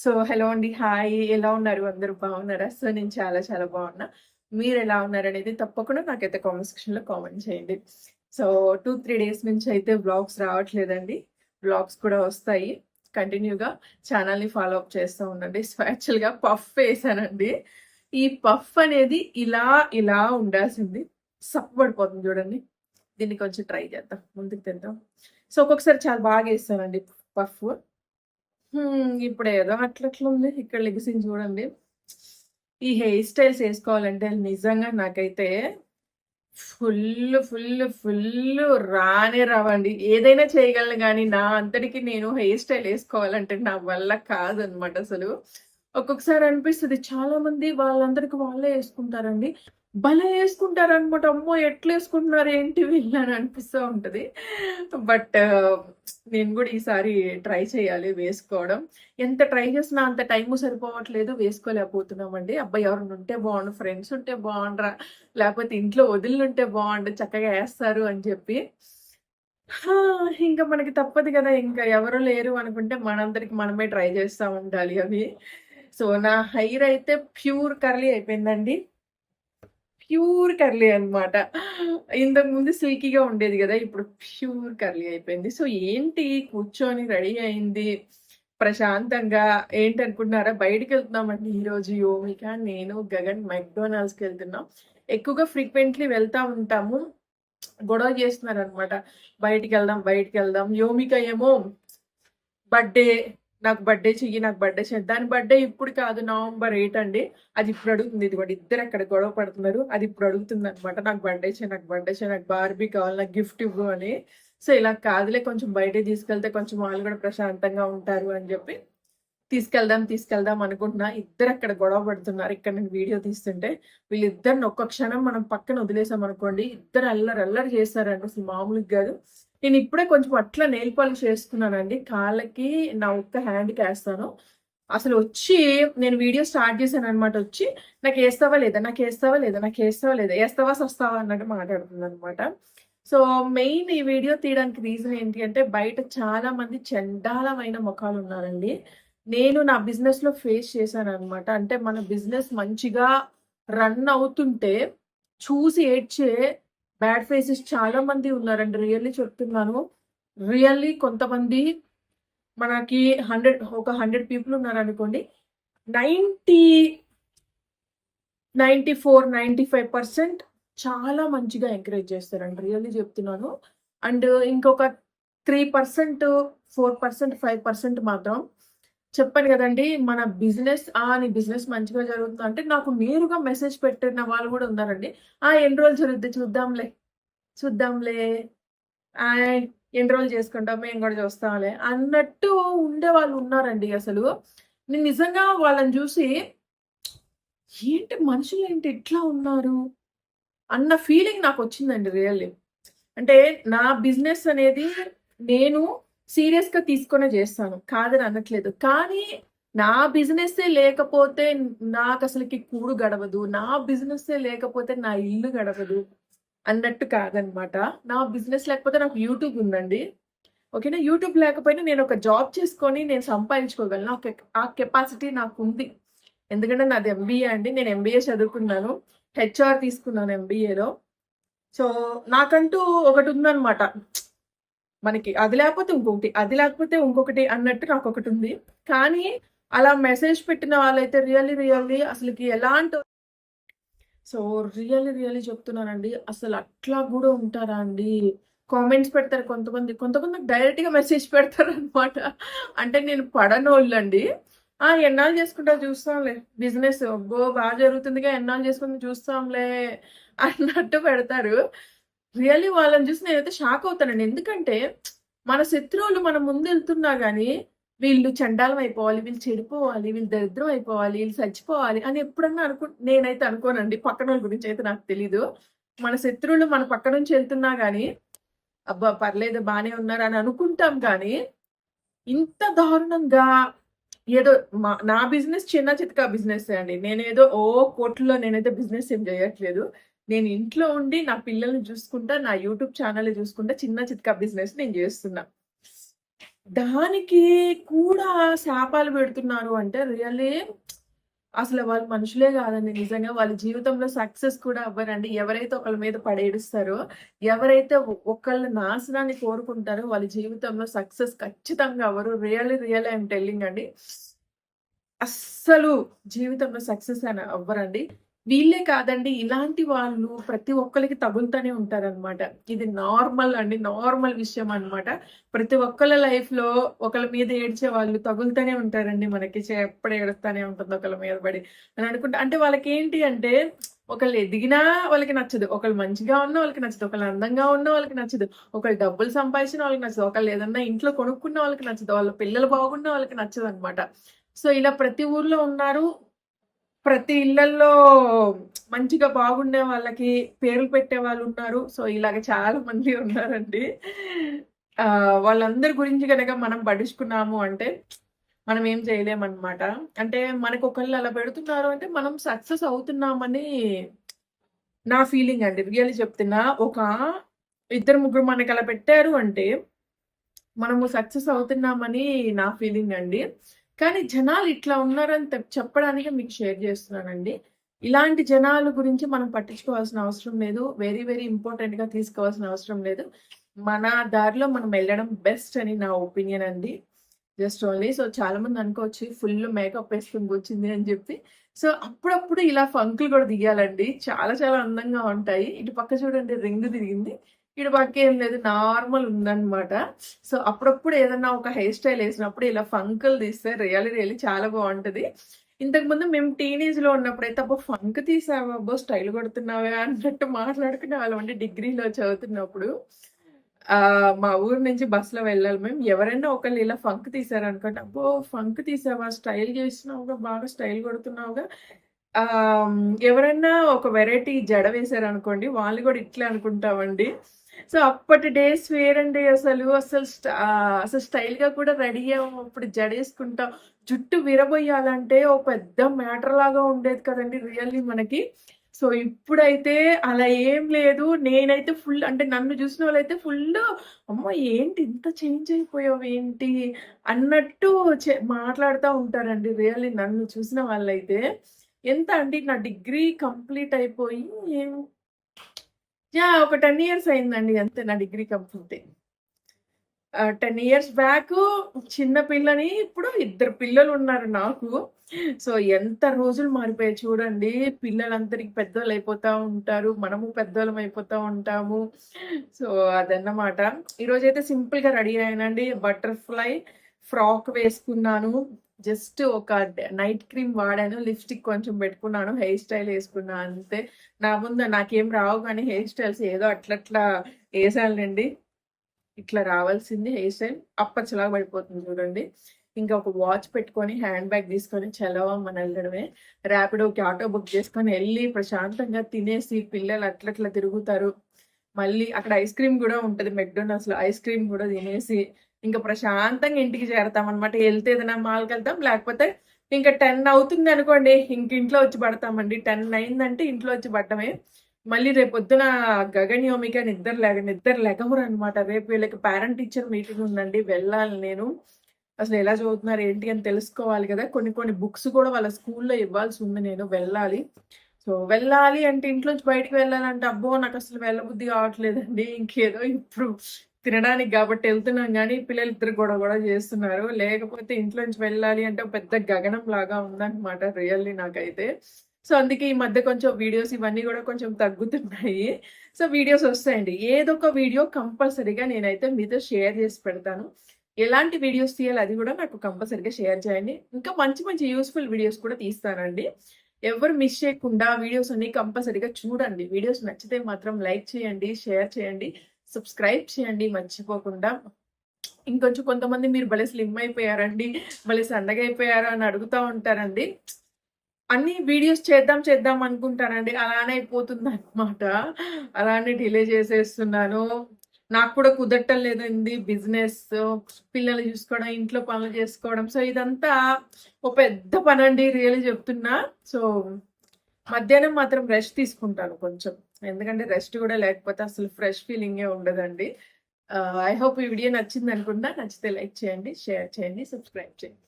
So hello అండి. Hi. ఎలా ఉన్నారు? అందరూ బాగున్నారా? సో నేను చాలా చాలా బాగున్నా. మీరు ఎలా ఉన్నారు అనేది తప్పకుండా నాకైతే కామెంట్ సెక్షన్లో కామెంట్ చేయండి. సో టూ త్రీ డేస్ నుంచి అయితే బ్లాగ్స్ రావట్లేదండి. బ్లాగ్స్ కూడా వస్తాయి. కంటిన్యూగా ఛానల్ని ఫాలో అప్ చేస్తూ ఉండండి. సో యాక్చువల్గా పఫ్ వేసానండి. ఈ పఫ్ అనేది ఇలా ఇలా ఉండాల్సింది. సప్పబడిపోతుంది చూడండి. దీన్ని కొంచెం ట్రై చేద్దాం. ముందుకు తిందాం. సో ఒక్కొక్కసారి చాలా బాగా వేస్తానండి పఫ్ ఇప్పుడు ఏదో అట్లట్లా ఉంది. ఇక్కడ లెగిసింది చూడండి. ఈ హెయిర్ స్టైల్స్ వేసుకోవాలంటే నిజంగా నాకైతే ఫుల్ ఫుల్ ఫుల్ రానే రావండి. ఏదైనా చేయగలను కానీ నా అంతటికి నేను హెయిర్ స్టైల్ వేసుకోవాలంటే నా వల్ల కాదనమాట అసలు. ఒక్కొక్కసారి అనిపిస్తుంది చాలా మంది వాళ్ళందరికి వాళ్ళే వేసుకుంటారండి భలే యేసుకుంటారనమాట. అమ్మో! ఎట్లా వేసుకుంటున్నారు ఏంటి వీళ్ళు అని అనిపిస్తూ ఉంటుంది బట్ నేను కూడా ఈసారి ట్రై చేయాలి వేసుకోవడం. ఎంత ట్రై చేసినా అంత టైము సరిపోవట్లేదు. వేసుకోలేకపోతున్నామండి. అబ్బాయి ఎవరైనా ఉంటే బాగుండు ఫ్రెండ్స్ ఉంటే బాగుండరా లేకపోతే ఇంట్లో వదిలినుంటే బాగుండు చక్కగా వేస్తారు అని చెప్పి. ఇంకా మనకి తప్పదు కదా ఇంకా ఎవరు లేరు అనుకుంటే మనందరికి మనమే ట్రై చేస్తూ ఉండాలి అవి. సో, నా హెయిర్ అయితే ప్యూర్ కర్లీ అయిపోయిందండి. ప్యూర్ కర్లీ అనమాట. ఇంతకుముందు సిల్కీగా ఉండేది కదా ఇప్పుడు ప్యూర్ కర్లీ అయిపోయింది. సో, ఏంటి కూర్చొని రెడీ అయింది. ప్రశాంతంగా ఏంటనుకుంటున్నారా? బయటికెళ్తున్నామండి ఈరోజు యోమిక, నేను, గగన్ మెక్డోనాల్డ్స్కి వెళ్తున్నాం ఎక్కువగా ఫ్రీక్వెంట్‌లీ వెళ్తా ఉంటాము. గొడవ చేస్తున్నారనమాట. బయటికి వెళ్దాం యోమిక ఏమో బర్త్‌డే నాకు బర్త్‌డే చెయ్యి, నాకు బర్త్‌డే చెయ్యి. దాని బర్త్‌డే ఇప్పుడు కాదు నవంబర్ ఎయిట్ అండి. అది ఇప్పుడు అడుగుతుంది. ఇదిగోండి ఇద్దరు అక్కడ గొడవ పడుతున్నారు. అది ఇప్పుడు అడుగుతుందనమాట. నాకు బర్త్‌డే చెయ్యి, నాకు బర్త్‌డే చెయ్యి, నాకు బార్బీ కావాలి, నాకు గిఫ్ట్ ఇవ్వు అని. సో, ఇలా కాదులే కొంచెం బయటకి తీసుకెళ్తే కొంచెం వాళ్ళు కూడా ప్రశాంతంగా ఉంటారు అని చెప్పి తీసుకెళ్దాం, తీసుకెళ్దాం అనుకుంటున్నా. ఇద్దరు అక్కడ గొడవ పడుతున్నారు. ఇక్కడ నేను వీడియో తీస్తుంటే. వీళ్ళిద్దరిని ఒక్క క్షణం మనం పక్కన వదిలేసామనుకోండి, ఇద్దరు అల్లరి అల్లరి చేస్తారండి. అసలు మామూలుగా కాదు నేను ఇప్పుడే కొంచెం అట్లా నెయిల్ పాలిష్ చేసుకున్నానండి. కాళ్ళకి నా ఒక్క హ్యాండ్‌కేస్తాను. అసలు వచ్చి నేను వీడియో స్టార్ట్ చేశాను అనమాట వచ్చి, నాకు వేస్తావా లేదా? నాకు వేస్తావా లేదా? నాకు వేస్తావా లేదా? వేస్తావా సస్తావా" అన్నట్టు మాట్లాడుతుందనమాట. సో, మెయిన్ ఈ వీడియో తీయడానికి రీజన్ ఏంటి అంటే, బయట చాలా మంది చండాలమైన మొఖాలున్నారండి. నేను నా బిజినెస్‌లో ఫేస్ చేశాను అనమాట అంటే మన బిజినెస్ మంచిగా రన్ అవుతుంటే, చూసి ఏడ్చే బ్యాడ్ ఫేసెస్ చాలా మంది ఉన్నారండి. రియల్లీ చెప్తున్నాను. రియల్లీ కొంతమంది మనకి హండ్రెడ్ ఒక హండ్రెడ్ పీపుల్ ఉన్నారనుకోండి. Ninety ninety four ninety five percent చాలా మంచిగా ఎంకరేజ్ చేస్తారండి. రియల్లీ చెప్తున్నాను. అండ్ ఇంకొక three percent four percent five percent మాత్రం చెప్పాను కదండి మన బిజినెస్ ఆ! నీ బిజినెస్ మంచిగా జరుగుతుంది అంటే నాకు నేరుగా మెసేజ్ పెట్టిన వాళ్ళు కూడా ఉన్నారండి. ఆ! ఎన్ని రోజులు జరుగుద్ది చూద్దాంలే, చూద్దాంలే. ఎన్ని రోజులు చేసుకుంటాం మేము కూడా చూస్తాంలే అన్నట్టు ఉండే వాళ్ళు ఉన్నారండి అసలు. నేను నిజంగా వాళ్ళని చూసి ఏంటి మనుషులు ఏంటి ఇట్లా ఉన్నారు? అన్న ఫీలింగ్ నాకు వచ్చిందండి రియల్లీ. అంటే నా బిజినెస్ అనేది నేను సీరియస్‌గా తీసుకొని చేస్తాను. కాదని అనట్లేదు. కానీ నా బిజినెస్సే లేకపోతే నాకు అసలుకి కూడు గడవదు. నా బిజినెస్సే లేకపోతే నా ఇల్లు గడవదు. అన్నట్టు కాదనమాట. నా బిజినెస్ లేకపోతే నాకు యూట్యూబ్ ఉందండి. ఓకేనా? యూట్యూబ్ లేకపోయినా నేను ఒక జాబ్ చేసుకొని నేను సంపాదించుకోగలను. ఆ కెపాసిటీ ఆ కెపాసిటీ ఎందుకంటే నాది ఎంబీఏ అండి. నేను ఎంబీఏ చదువుకున్నాను. హెచ్ఆర్ తీసుకున్నాను ఎంబీఏలో. సో, నాకంటూ ఒకటి ఒకటుందనమాట. మనకి అది లేకపోతే ఇంకొకటి, అది లేకపోతే ఇంకొకటి అన్నట్టు నాకు ఒకటి ఉంది కానీ అలా మెసేజ్ పెట్టిన వాళ్ళైతే రియల్లీ, రియల్లీ అసలుకి ఎలాంటి సో, రియల్లీ, రియల్లీ చెప్తున్నానండి. అసలు అట్లా కూడా ఉంటారా అండి? కామెంట్స్ పెడతారు కొంతమంది. కొంతమంది డైరెక్ట్‌గా మెసేజ్ పెడతారు అనమాట అంటే నేను పడనోళ్ళండి. ఆ! ఎన్నాళ్ళు చేసుకుంటా చూస్తాంలే. బిజినెస్ అబ్బో! బాగా జరుగుతుందిగా ఎన్నాళ్ళు చేసుకుంటావు చూస్తాంలే అన్నట్టు పెడతారు. రియల్లీ వాళ్ళని చూసి నేనైతే షాక్ అవుతానండి. ఎందుకంటే మన శత్రువులు మన ముందెళ్తున్నా కానీ వీళ్ళు చండాలం అయిపోవాలి, వీళ్ళు చెడిపోవాలి, వీళ్ళు దరిద్రం అయిపోవాలి, వీళ్ళు చచ్చిపోవాలి అని ఎప్పుడన్నా అనుకు నేనైతే అనుకోనండి. పక్కనోళ్ళ గురించి అయితే నాకు తెలీదు. మన శత్రువులు మన పక్క నుంచి వెళ్తున్నా కానీ అబ్బా! పర్లేదు బాగానే ఉన్నారు అని అనుకుంటాం కానీ, ఇంత దారుణంగా ఏదో మా నా బిజినెస్ చిన్న చితకా బిజినెస్ అండి. నేనేదో ఓ కోట్లలో నేనైతే బిజినెస్ ఏం చేయట్లేదు నేను ఇంట్లో ఉండి నా పిల్లల్ని చూసుకుంటా, నా యూట్యూబ్ ఛానల్ చూసుకుంటా చిన్న చిత్కా బిజినెస్ నేను చేస్తున్నా. దానికి కూడా శాపాలు పెడుతున్నారు అంటే రియల్లీ అసలు వాళ్ళు మనుషులే కాదండి. నిజంగా వాళ్ళ జీవితంలో సక్సెస్ కూడా అవ్వరండి. ఎవరైతే ఒకళ్ళ మీద పడేడుస్తారో ఎవరైతే ఒకళ్ళ నాశనాన్ని కోరుకుంటారో వాళ్ళ జీవితంలో సక్సెస్ ఖచ్చితంగా అవ్వరు. రియల్లీ రియల్ ఐఎమ్ టెల్లింగ్ అండి. అస్సలు జీవితంలో సక్సెస్ అని అవ్వరండి. వీళ్ళే కాదండి ఇలాంటి వాళ్ళు ప్రతి ఒక్కరికి తగులుతూనే ఉంటారన్నమాట. ఇది నార్మల్ అండి నార్మల్ విషయం అన్నమాట. ప్రతి ఒక్కళ్ళ లైఫ్లో ఒకళ్ళ మీద ఏడ్చే వాళ్ళు తగులుతూనే ఉంటారండి మనకి. చే- ఎప్పుడు ఏడుస్తూనే ఉంటుంది ఒకళ్ళ మీద పడి అని అనుకుంటా. అంటే వాళ్ళకి ఏంటి అంటే ఒకళ్ళు ఎదిగినా వాళ్ళకి నచ్చదు. ఒకళ్ళు మంచిగా ఉన్నా వాళ్ళకి నచ్చదు. ఒకళ్ళు అందంగా ఉన్న వాళ్ళకి నచ్చదు. ఒకళ్ళు డబ్బులు సంపాదించిన వాళ్ళకి నచ్చదు. ఒకళ్ళు ఏదన్నా ఇంట్లో కొనుక్కున్న వాళ్ళకి నచ్చదు. వాళ్ళ పిల్లలు బాగున్న వాళ్ళకి నచ్చదు అనమాట సో ఇలా ప్రతి ఊర్లో ఉన్నారు. ప్రతి ఇళ్ళలో మంచిగా బాగుండే వాళ్ళకి పేర్లు పెట్టే వాళ్ళు ఉన్నారు. సో ఇలాగ చాలా మంది ఉన్నారండి. వాళ్ళందరి గురించి కనుక మనం పడుచుకున్నాము అంటే మనం ఏం చేయలేమన్నమాట. అంటే మనకు ఒకళ్ళు అలా పెడుతున్నారు అంటే మనం సక్సెస్ అవుతున్నామని నా ఫీలింగ్ అండి. రియల్లీ చెప్తున్నా ఒక ఇద్దరు ముగ్గురు మనకి అలా పెట్టారు అంటే మనము సక్సెస్ అవుతున్నామని నా ఫీలింగ్ అండి. కానీ జనాలు ఇట్లా ఉన్నారని చెప్పడానికి మీకు షేర్ చేస్తున్నానండి. ఇలాంటి జనాల గురించి మనం పట్టించుకోవాల్సిన అవసరం లేదు. వెరీ వెరీ ఇంపార్టెంట్గా తీసుకోవాల్సిన అవసరం లేదు. మన దారిలో మనం వెళ్ళడం బెస్ట్ అని నా ఒపీనియన్ అండి. జస్ట్ ఓన్లీ సో చాలా మంది అనుకోవచ్చు ఫుల్ మేకప్ వేసుకుని వచ్చింది అని చెప్పి. సో అప్పుడప్పుడు ఇలా ఫంకులు కూడా దిగాలండి. చాలా చాలా అందంగా ఉంటాయి. ఇటు పక్క చూడండి రింగ్ తిరిగింది. ఇక్కడ మాకేం లేదు నార్మల్ ఉందన్నమాట. సో అప్పుడప్పుడు ఏదన్నా ఒక హెయిర్ స్టైల్ వేసినప్పుడు ఇలా ఫంకులు తీస్తే రియలీ రియలీ చాలా బాగుంటుంది. ఇంతకుముందు మేము టీనేజ్లో ఉన్నప్పుడైతే అబ్బో ఫంక్ తీసావా? అబ్బో స్టైల్ కొడుతున్నావే అన్నట్టు మాట్లాడుకునే వాళ్ళం అంటే డిగ్రీలో చదువుతున్నప్పుడు. మా ఊరు నుంచి బస్సులో వెళ్ళాలి మేము. ఎవరైనా ఒకళ్ళు ఇలా ఫంక్ తీసారు అనుకోండి అబ్బో ఫంక్ తీసావా? స్టైల్ చేసినావుగా బాగా స్టైల్ కొడుతున్నావుగా. ఎవరైనా ఒక వెరైటీ జడ వేశారనుకోండి వాళ్ళు కూడా ఇట్లా అనుకుంటామండి. సో అప్పటి డేస్ వేరండి అసలు అసలు అసలు స్టైల్గా కూడా రెడీ అయ్యాము అప్పుడు జడేసుకుంటాం జుట్టు విరబోయాలంటే ఓ పెద్ద మ్యాటర్ లాగా ఉండేది కదండి రియల్లీ మనకి. సో ఇప్పుడైతే అలా ఏం లేదు. నేనైతే ఫుల్ అంటే నన్ను చూసిన వాళ్ళైతే ఫుల్ అమ్మ ఏంటి ఇంత చేంజ్ అయిపోయావు? ఏంటి? అన్నట్టు చె- మాట్లాడుతూ ఉంటారండి రియల్లీ నన్ను చూసిన వాళ్ళైతే. ఎంత అండి నా డిగ్రీ కంప్లీట్ అయిపోయి యా ఒక టెన్ ఇయర్స్ అయిందండి అంతే నా degree complete ten years back చిన్న పిల్లని ఇప్పుడు ఇద్దరు పిల్లలు ఉన్నారు నాకు. సో ఎంత రోజులు మారిపోయాయి చూడండి. పిల్లలందరికీ పెద్దోళ్ళు అయిపోతూ ఉంటారు మనము పెద్దోళ్ళం అయిపోతూ ఉంటాము. సో అదన్నమాట. ఈరోజు అయితే రెడీ అయ్యానండి బటర్ఫ్లై ఫ్రాక్ వేసుకున్నాను. జస్ట్ ఒక నైట్ క్రీమ్ వాడాను లిప్స్టిక్ కొంచెం పెట్టుకున్నాను హెయిర్ స్టైల్ వేసుకున్నాను అంతే. నా ముందు నాకేం రావు కానీ హెయిర్ స్టైల్స్ ఏదో అట్లట్లా వేసానండి ఇట్లా రావాల్సింది హెయిర్ స్టైల్. అప్పచ్చలాగా పడిపోతుంది చూడండి. ఇంకా ఒక వాచ్ పెట్టుకొని హ్యాండ్ బ్యాగ్ తీసుకొని చలవమ్మని వెళ్ళడమే ర్యాపిడోకి ఆటో బుక్ చేసుకొని వెళ్ళి ప్రశాంతంగా తినేసి పిల్లలు అట్లట్లా తిరుగుతారు. మళ్ళీ అక్కడ ఐస్ క్రీమ్ కూడా ఉంటుంది మెక్డోనల్డ్స్లో ఐస్ క్రీమ్ కూడా తినేసి ఇంకా ప్రశాంతంగా ఇంటికి చేరతాం అనమాట వెళ్తే ఏదైనా మాల్కి వెళ్తాం లేకపోతే ఇంకా టెన్ అవుతుంది అనుకోండి ఇంక ఇంట్లో వచ్చి పడతామండి. టెన్ అయిందంటే ఇంట్లో వచ్చి పడటమే మళ్ళీ రేపు పొద్దున గగన్ యోమిక నిద్ర లేక నిద్ర లెగవరు అనమాట రేపు వీళ్ళకి పేరెంట్ టీచర్ మీటింగ్ ఉందండి వెళ్ళాలి నేను. అసలు ఎలా చదువుతున్నారు ఏంటి అని తెలుసుకోవాలి కదా. కొన్ని కొన్ని బుక్స్ కూడా వాళ్ళ స్కూల్లో ఇవ్వాల్సి ఉంది నేను వెళ్ళాలి. సో వెళ్ళాలి అంటే ఇంట్లోంచి బయటకు వెళ్ళాలంటే అబ్బో నాకు అసలు వెళ్ళబుద్ధి కావట్లేదండి. ఇంకేదో ఇప్పుడు తినడానికి కాబట్టి వెళ్తున్నాం కానీ పిల్లలు ఇద్దరు గొడవ గొడవ చేస్తున్నారు. లేకపోతే ఇంట్లోంచి వెళ్ళాలి అంటే పెద్ద గగనం లాగా ఉందన్నమాట రియల్లీ నాకైతే. సో అందుకే ఈ మధ్య కొంచెం వీడియోస్ ఇవన్నీ కూడా కొంచెం తగ్గుతున్నాయి. సో వీడియోస్ వస్తాయండి. ఏదో ఒక వీడియో కంపల్సరీగా నేనైతే మీతో షేర్ చేసి పెడతాను. ఎలాంటి వీడియోస్ తీయాలి అది కూడా నాకు కంపల్సరీగా షేర్ చేయండి. ఇంకా మంచి మంచి యూస్ఫుల్ వీడియోస్ కూడా తీస్తానండి. ఎవరు మిస్ చేయకుండా వీడియోస్ అన్ని కంపల్సరీగా చూడండి. వీడియోస్ నచ్చితే మాత్రం లైక్ చేయండి షేర్ చేయండి. సబ్స్క్రైబ్ చేయండి మర్చిపోకుండా. ఇంకొంచెం కొంతమంది మీరు భలే స్లిమ్ అయిపోయారండి భలే సన్నగా అయిపోయారా అని అడుగుతూ ఉంటారండి. అన్ని వీడియోస్ చేద్దాం చేద్దాం అనుకుంటానండి. అలానే అయిపోతుంది అనమాట అలానే డిలే చేసేస్తున్నాను. నాకు కూడా కుదరటం లేదండి బిజినెస్ పిల్లలు చూసుకోవడం ఇంట్లో పనులు చేసుకోవడం. సో ఇదంతా ఒక పెద్ద పని అండి రియల్లీ చెప్తున్నా. సో మధ్యాహ్నం మాత్రం రెస్ట్ తీసుకుంటాను కొంచెం. ఎందుకంటే రెస్ట్ కూడా లేకపోతే అసలు ఫ్రెష్ ఫీలింగే ఉండదండి. ఐ హోప్ ఈ వీడియో నచ్చింది అనుకుంటా నచ్చితే లైక్ చేయండి షేర్ చేయండి సబ్స్క్రైబ్ చేయండి.